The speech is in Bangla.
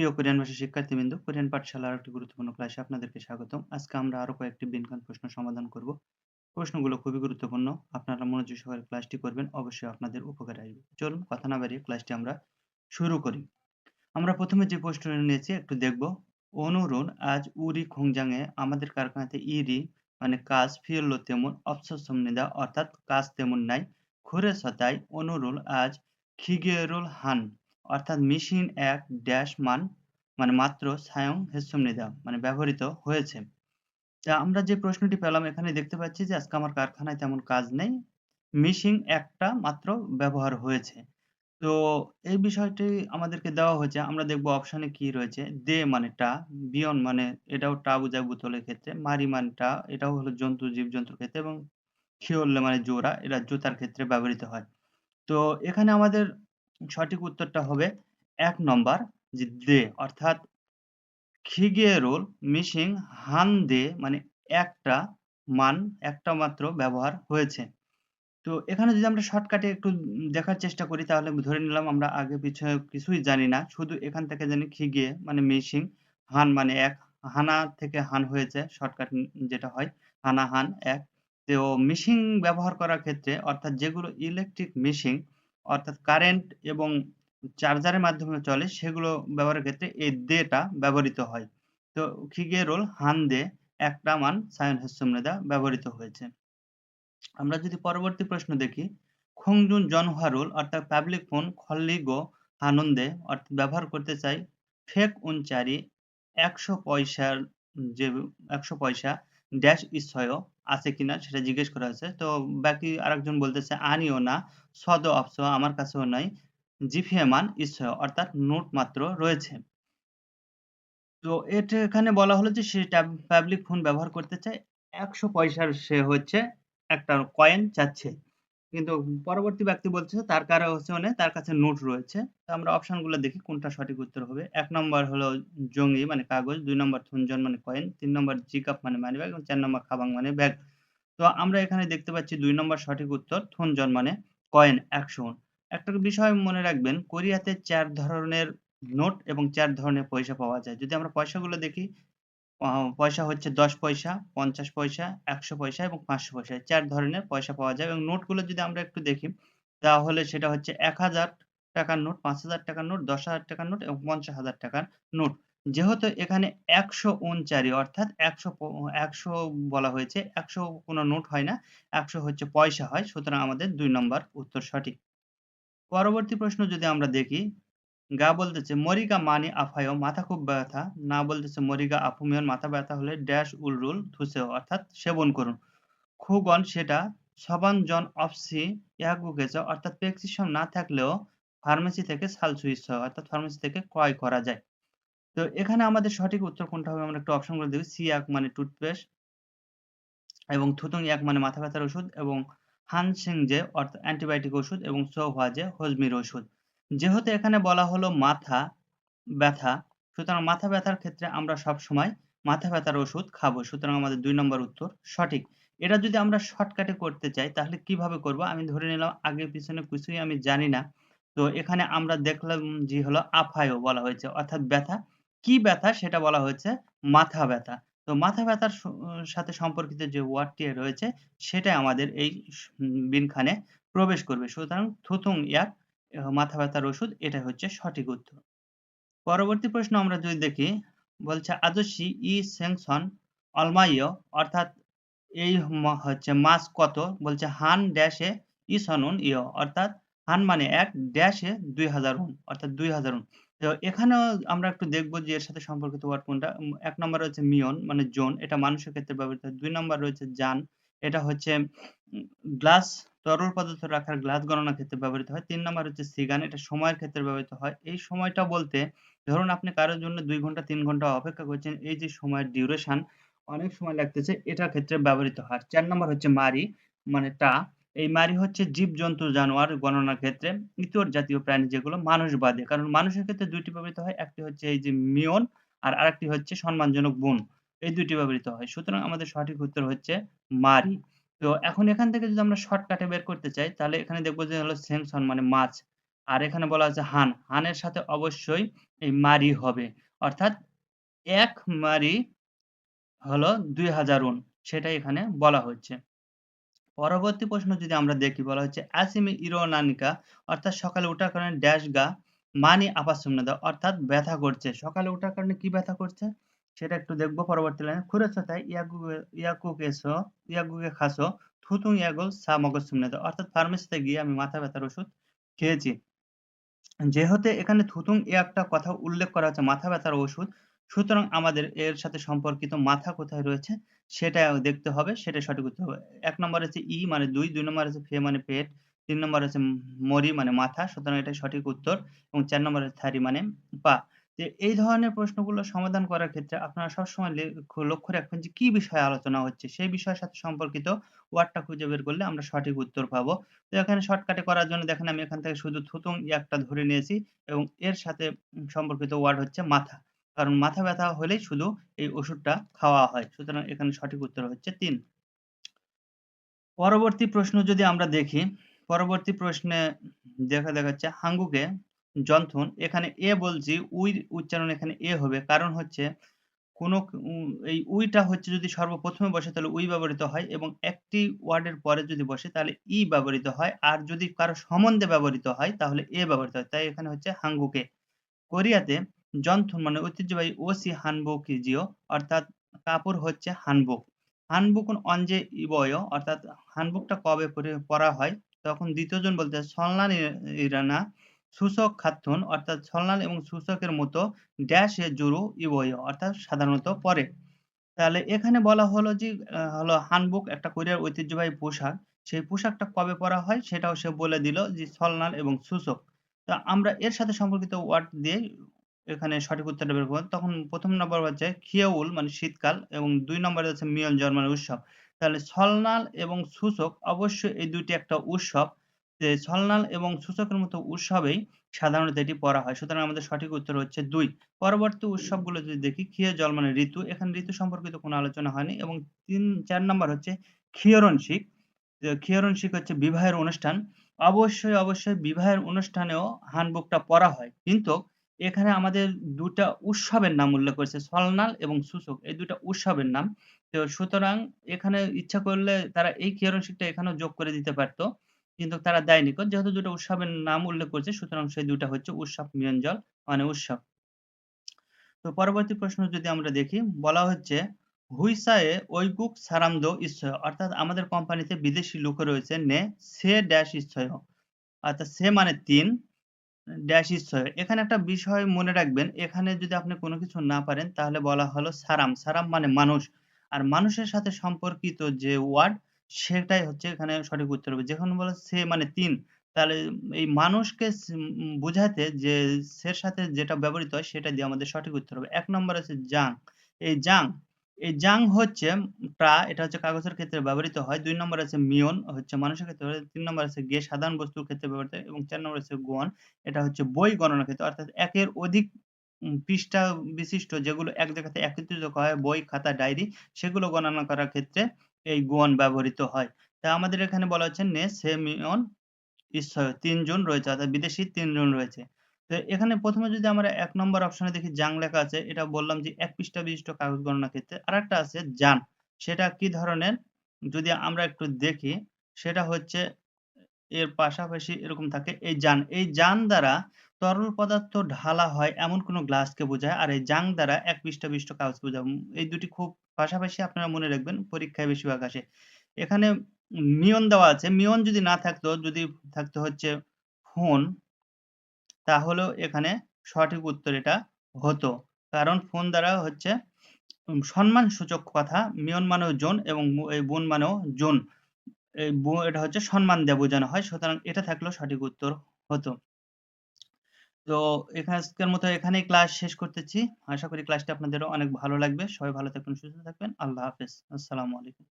প্রিয় কোরিয়ান ভাষা শিক্ষার্থীবৃন্দ, কোরিয়ান পাঠশালার একটি গুরুত্বপূর্ণ ক্লাসে আপনাদেরকে স্বাগতম। আজকে আমরা আরও কয়েকটি বিজ্ঞান প্রশ্ন সমাধান করব। প্রশ্নগুলো খুবই গুরুত্বপূর্ণ। আপনারা মনোযোগ সহকারে ক্লাসটি করবেন, অবশ্যই আপনাদের উপকারে আসবে। চলুন কথা না বাড়িয়ে ক্লাসটি আমরা শুরু করি। আমরা প্রথমে যে প্রশ্নটি নিয়েছি একটু দেখব। অনুরুন আজ উরি খোংজাংয়ে আমাদের কারখানাতে ইরি মানে কাজ ফিরল তেমন অপসসমনিদা অর্থাৎ কাজ তেমন নাই। খুরে সতাই অনুরুল আজ খিগেরুল হান অর্থাৎ মেশিন এক ড্যাশ মান মানে মাত্র সায়ং হেসুমনিদা মানে ব্যবহৃত হয়েছে। তা আমরা যে প্রশ্নটি পেলাম, এখানে দেখতে পাচ্ছি যে আজকে আমার কারখানায় তেমন কাজ নেই। মিশিং একটা মাত্র ব্যবহার হয়েছে। তো এই বিষয়টি আমাদেরকে দেওয়া হয়েছে। আমরা দেখব অপশানে কি রয়েছে। দে মানে টা, বিয়ন মানে এটাও টা বোঝায় বোতলের ক্ষেত্রে, মারি মানে টা, এটাও হলো জন্তু, জীবজন্তুর ক্ষেত্রে এবং খিওল্লে মানে জোড়া, এটা জুতার ক্ষেত্রে ব্যবহৃত হয়। তো এখানে আমাদের সঠিক উত্তরটা হবে এক নম্বর যে দে, অর্থাৎ খিগে রোল মিশিং হান দে মানে একটা মান, একটা মাত্র ব্যবহার হয়েছে। তো এখানে যদি আমরা শর্টকাটে একটু দেখার চেষ্টা করি, তাহলে ধরে নিলাম আমরা আগে পিছনে কিছুই জানি না, শুধু এখান থেকে জানি খিগে মানে মিশিং হান মানে এক, হানা থেকে হান হয়েছে শর্টকাট যেটা হয়, হানা, হান, এক। তো মিশিং ব্যবহার করার ক্ষেত্রে, অর্থাৎ যেগুলো ইলেকট্রিক মিশিং অর্থাৎ কারেন্ট এবং চার্জারের মাধ্যমে চলে, সেগুলো ব্যবহারের ক্ষেত্রে এই দেটা ব্যবহৃত হয়। তো খিগে রোল হান দে একটা মান সায়ন হেসুমনেদা ব্যবহৃত হয়েছে। আমরা যদি পরবর্তী প্রশ্ন দেখি খংজুন জনহারুল অর্থাৎ পাবলিক ফোন খল্লিগো আনন্দে অর্থাৎ ব্যবহার করতে চাই ফেক উনচারি, একশো পয়সার যে, একশো পয়সা ড্যাশ ইসয় আছে কিনা সেটা জিজ্ঞেস করা হয়েছে। তো বাকি আরেকজন বলতেছে, আনিও না সদ অপস আমার কাছেও নাই, জিফিয়ামান ইসয় অর্থাৎ নোট মাত্র রয়েছে। তো এটা এখানে বলা হলো যে সে পাবলিক ফোন ব্যবহার করতে চায়, একশো পয়সার সে হচ্ছে একটা কয়েন চাচ্ছে। কিন্তু পরবর্তী ব্যক্তি বলছে, তার কারও হচ্ছে মানে তার কাছে নোট রয়েছে। তো আমরা অপশনগুলো দেখি, কোনটা সঠিক উত্তর হবে। এক নম্বর হলো জঙ্গি মানে কাগজ। দুই নম্বর থুনজন মানে কয়েন তিন নম্বর জিকাপ মানে মানি ব্যাগ এবং চার নম্বর খাবাং মানে ব্যাগ তো আমরা এখানে দেখতে পাচ্ছি দুই নম্বর সঠিক উত্তর থুনজন মানে কয়েন একশো একটা বিষয় মনে রাখবেন, কোরিয়াতে চার ধরনের নোট এবং চার ধরনের পয়সা পাওয়া যায়। যদি আমরা পয়সাগুলো দেখি পয়সা হচ্ছে দশ পয়সা, পঞ্চাশ পয়সা, একশো পয়সা এবং পাঁচশো পয়সা। চার ধরনের পয়সা পাওয়া যায় এবং নোটগুলো যদি আমরা একটু দেখি, তাহলে সেটা হচ্ছে এক হাজার টাকার নোট, পাঁচ হাজার টাকার নোট, দশ হাজার টাকার নোট এবং পঞ্চাশ হাজার টাকার নোট। যেহেতু এখানে একশো উনচারি অর্থাৎ একশো একশো বলা হয়েছে, একশো কোনো নোট হয় না, একশো হচ্ছে পয়সা হয়, সুতরাং আমাদের দুই নম্বর উত্তর সঠিক। পরবর্তী প্রশ্ন যদি আমরা দেখি গা বলতেছে, মরিগা মানি আফায়ও মাথা খুব ব্যথা। না বলতেছে, মরিগা আফুমিয়ন মাথা ব্যথা হলে ড্যাশ উলরুল থুসেও, অর্থাৎ সেবন করুন। খুগন সেটা সবান জন অফসি ইয়াগুগেছে অর্থাৎ প্রেসক্রিপশন না থাকলেও ফার্মেসি থেকে সালসুইস অর্থাৎ ফার্মেসি থেকে ক্রয় করা যায়। তো এখানে আমাদের সঠিক উত্তর কোনটা হবে আমরা একটু অপশনগুলো দেখি। সিয়াক মানে টুথপেস্ট এবং থুতুং এক মানে মাথা ব্যথার ওষুধ এবং হানসিং যে, অর্থাৎ অ্যান্টিবায়োটিক ওষুধ এবং সোহা যে, হজমির ওষুধ। যেহেতু এখানে বলা হলো মাথা ব্যথা, সুতরাং মাথা ব্যথার ক্ষেত্রে আমরা সব সময় মাথা ব্যথার ওষুধ খাব। সুতরাং আমাদের দুই নম্বর উত্তর সঠিক। এটা যদি আমরা শর্টকাটে করতে চাই, তাহলে কীভাবে করব? আমি ধরে নিলাম আগে পিছনে কিছুই আমি জানি না। তো এখানে আমরা দেখলাম যে হলো আফায়ও বলা হয়েছে, অর্থাৎ ব্যথা। কি ব্যথা? সেটা বলা হয়েছে মাথা ব্যথা। তো মাথা ব্যথার সাথে সম্পর্কিত যে ওয়ার্ডটি রয়েছে, সেটাই আমাদের এই বিনখানে প্রবেশ করবে। সুতরাং থুতুং ইয়াক মাথা ব্যথার ওষুধ এটা হচ্ছে সঠিক উত্তর। পরবর্তী প্রশ্ন আমরা যদি দেখি, বলছে আদর্শী ই সেংশন অলমাইয়, অর্থাৎ এই হচ্ছে মাস কত? বলছে হান ড্যাশে ই সনুন ইয়, অর্থাৎ হান মানে এক, ড্যাশে দুই হাজার উন, অর্থাৎ দুই হাজার উন। তো এখানেও আমরা একটু দেখব যে এর সাথে সম্পর্কিত ওয়ার্ড কোনটা। এক নম্বর রয়েছে মিয়ন মানে জোন এটা মানুষের ক্ষেত্রে ব্যবহৃত দুই নম্বর রয়েছে জান, এটা হচ্ছে গ্লাস তরল পদার্থ রাখার গ্লাস গণনার ক্ষেত্রে ব্যবহৃত হয়। তিন নম্বর হচ্ছে সিগান এটা সময়ের ক্ষেত্রে ব্যবহৃত হয়। এই সময়টা বলতে ধরুন আপনি কারোর জন্য দুই ঘণ্টা, তিন ঘণ্টা অপেক্ষা করছেন, এই যে সময়ের ডিউরেশন অনেক সময় লাগতেছে, এটার ক্ষেত্রে ব্যবহৃত হয়। চার নম্বর হচ্ছে মারি মানে টা। এই মারি হচ্ছে জীবজন্তু জানোয়ার গণনার ক্ষেত্রে ইতর জাতীয় প্রাণী যেগুলো মানুষ বাদে। কারণ মানুষের ক্ষেত্রে দুইটি ব্যবহৃত হয়, একটি হচ্ছে এই যে মিয়ন আর আরেকটি হচ্ছে সম্মানজনক গুণ এই দুইটি ব্যবহৃত হয়। সুতরাং আমাদের সঠিক উত্তর হচ্ছে মারি তো এখন এখান থেকে যদি আমরা শর্টকাটে বের করতে চাই, তাহলে এখানে দেখব যে হলো সেমসন মানে মাছ। আর এখানে বলা আছে হান। হানের সাথে অবশ্যই এই মারি হবে। অর্থাৎ এক মারি হলো দুই হাজার উন, সেটাই এখানে বলা হচ্ছে পরবর্তী প্রশ্ন যদি আমরা দেখি, বলা হচ্ছে আসিমি ইরোনানিকা অর্থাৎ সকালে ওঠার কারণে ড্যাশ গা মানি আপাসুমনাদা অর্থাৎ ব্যথা করছে। সকালে ওঠার কারণে কি ব্যথা করছে? সেটা একটু দেখব পরবর্তী লাইনে। খুরেছতায় ইয়াগুগে ইয়াকুকেসো ইয়াগুগে খাসো থুতুং ইয়াগল, সা মগজ সুমনাদা অর্থাৎ ফার্মেসিতে গিয়ে আমি মাথা ব্যথার ওষুধ খেয়েছি। যেহেতু এখানে থুতুং একটা কথা উল্লেখ করা হচ্ছে, মাথা ব্যথার ওষুধ, সুতরাং আমাদের এর সাথে সম্পর্কিত মাথা কোথায় রয়েছে সেটা দেখতে হবে, সেটা সঠিক উত্তর হবে। এক নম্বর আছে ই মানে দুই দুই নম্বর আছে ফে মানে পেট, তিন নম্বর আছে মরি মানে মাথা, সুতরাং এটা সঠিক উত্তর, এবং চার নম্বর আছে থারি মানে পা। যে এই ধরনের প্রশ্নগুলো সমাধান করার ক্ষেত্রে আপনারা সবসময় লক্ষ্য রাখবেন যে কি বিষয়ে আলোচনা হচ্ছে, সেই বিষয়ের সাথে সম্পর্কিত ওয়ার্ডটা খুঁজে বের করলে আমরা সঠিক উত্তর পাবো। তো এখানে শর্টকাটে করার জন্য দেখেন আমি এখান থেকে শুধু থুতুং একটা ধরে নিয়েছি এবং এর সাথে সম্পর্কিত ওয়ার্ড হচ্ছে মাথা। কারণ মাথা ব্যথা হলেই শুধু এই ওষুধটা খাওয়া হয়। সুতরাং এখানে সঠিক উত্তর হচ্ছে তিন। পরবর্তী প্রশ্ন যদি আমরা দেখি, পরবর্তী প্রশ্নে দেখা দেখাচ্ছে হাঙ্গুকে জন্থন এখানে এ বলছি উই উচ্চারণ এখানে এ হবে। কারণ হচ্ছে, কোনো এই উইটা হচ্ছে যদি সর্বপ্রথমে বসে, তাহলে উই ব্যবহৃত হয় এবং একটি ওয়ার্ডের পরে যদি বসে, তাহলে ই ব্যবহৃত হয়। আর যদি কারও সম্বন্ধে ব্যবহৃত হয়, তাহলে এ ব্যবহৃত হয়। তাই এখানে হচ্ছে হাঙ্গুকে। কোরিয়াতে জন্থন মানে ঐতিহ্যবাহী ওসি হানবুক জিও, অর্থাৎ কাপড় হচ্ছে হানবুক। হানবুক অঞ্জে ইবয়, অর্থাৎ হানবুকটা কবে পরা হয়? তখন দ্বিতীয়জন বলতে সলনান ইরানা সূচক খাতুন অর্থাৎ সলনাল এবং সূচকের মতো ড্যাশ জুরু ইবয়, অর্থাৎ সাধারণত পরে। তাহলে এখানে বলা হলো যে হলো হানবুক একটা কোরিয়ার ঐতিহ্যবাহী পোশাক। সেই পোশাকটা কবে পরা হয় সেটাও সে বলে দিল যে সলনাল এবং সূচক। তা আমরা এর সাথে সম্পর্কিত ওয়ার্ড দিয়ে এখানে সঠিক উত্তরটা বের করব। তখন প্রথম নম্বর হচ্ছে খিয়াউল মানে শীতকাল, এবং দুই নম্বরে হচ্ছে মিয়ন জন্মানের উৎসব। তাহলে ছলনাল এবং সূচক অবশ্যই এই দুইটি একটা উৎসব। ছলনাল এবং সূচকের মতো উৎসবেই সাধারণত এটি পড়া হয়। সুতরাং আমাদের সঠিক উত্তর হচ্ছে দুই। পরবর্তী উৎসবগুলো যদি দেখি, ক্ষীয় জল মানে ঋতু। এখানে ঋতু সম্পর্কিত কোনো আলোচনা হয়নি। এবং তিন, চার নম্বর হচ্ছে ক্ষীয়রণ শিখ। ক্ষীয়রণ শিখ হচ্ছে বিবাহের অনুষ্ঠান। অবশ্যই অবশ্যই বিবাহের অনুষ্ঠানেও হানবুকটা পড়া হয়। কিন্তু এখানে আমাদের দুটা উৎসবের নাম উল্লেখ করেছে সলনাল এবং সূচক। এই দুটা উৎসবের নাম। তো সুতরাং এখানে ইচ্ছা করলে তারা এই কিয়রণশিকটা এখানেও যোগ করে দিতে পারতো। কিন্তু তারা দেয়নি। যেহেতু দুটো উৎসবের নাম উল্লেখ করেছে, সুতরাং সেই দুটা হচ্ছে উৎসব মিয়ঞ্জল মানে উৎসব। তো পরবর্তী প্রশ্ন যদি আমরা দেখি, বলা হচ্ছে, হুইসায়ে ঐগুক সারামদ ইচ্ছয় অর্থাৎ আমাদের কোম্পানিতে বিদেশি লোক রয়েছে, নে সে ড্যাশ ইচ্ছয় অর্থাৎ সে মানে তিন, ড্যাশ ইচ্ছয় এখানে একটা বিষয় মনে রাখবেন, এখানে যদি আপনি কোনো কিছু না পারেন, তাহলে বলা হলো সারাম। সারাম মানে মানুষ। আর মানুষের সাথে সম্পর্কিত যে ওয়ার্ড সেটাই হচ্ছে এখানে সঠিক উত্তর হবে। যখন বলে সে মানে তিন, তাহলে এই মানুষকে বোঝাতে যে সের সাথে যেটা ব্যবহৃত হয় সেটা দিয়ে আমাদের সঠিক উত্তর হবে। এক নম্বর আছে জাং। এই জাং এই জাং হচ্ছে প্রা, এটা হচ্ছে কাগজের ক্ষেত্রে ব্যবহৃত হয়। দুই নম্বর আছে মিয়ন, হচ্ছে মানুষের ক্ষেত্রে তিন নম্বর আছে গে, সাধারণ বস্তুর ক্ষেত্রে ব্যবহৃত হয়। এবং চার নম্বর আছে গোয়ান এটা হচ্ছে বই গণনার ক্ষেত্রে। অর্থাৎ একের অধিক পৃষ্ঠা বিশিষ্ট যেগুলো এক জায়গাতে একত্রিত করা হয়, বই, খাতা, ডায়েরি, সেগুলো গণনা করার ক্ষেত্রে এই গোয়ান ব্যবহৃত হয়। তা আমাদের এখানে বলা হচ্ছে নে সেমিয়ন ঈশ্বর। তিনজন রয়েছে, অর্থাৎ বিদেশি তিনজন রয়েছে। তো এখানে প্রথমে যদি আমরা এক নম্বর অপশনে দেখি, জাং লেখা আছে, এটা বললাম যে এক পৃষ্ঠা বিশিষ্ট কাগজ গণনা ক্ষেত্রে। আর একটা আছে জান, সেটা কি ধরনের? যদি আমরা একটু দেখি, সেটা হচ্ছে এর পাশাপাশি এরকম থাকে, এই যান এই যান দ্বারা তরল পদার্থ ঢালা হয় এমন কোনো গ্লাসকে বোঝায়, আর এই জাং দ্বারা এক পৃষ্ঠা বিশিষ্ট কাগজ বোঝায়। এই দুটি খুব পাশাপাশি আপনারা মনে রাখবেন, পরীক্ষায় বেশিরভাগ আসে। এখানে মিয়ন দেওয়া আছে। মিয়ন যদি না থাকতো, যদি থাকতো হচ্ছে ফোন, তাহলেও এখানে সঠিক উত্তর এটা হতো। কারণ ফোন দ্বারা হচ্ছে সম্মান সূচক কথা, মিয়ন মানেও জন এবং এই বোন মানেও জন। এটা হচ্ছে সম্মান দেওয়া বোঝানো হয়, সুতরাং এটা থাকলেও সঠিক উত্তর হতো। তো আজকের মতো এখানে ক্লাস শেষ করতেছি। আশা করি ক্লাসটা আপনাদেরও অনেক ভালো লাগবে। সবাই ভালো থাকবেন, সুস্থ থাকবেন। আল্লাহ হাফেজ। আসসালামু আলাইকুম।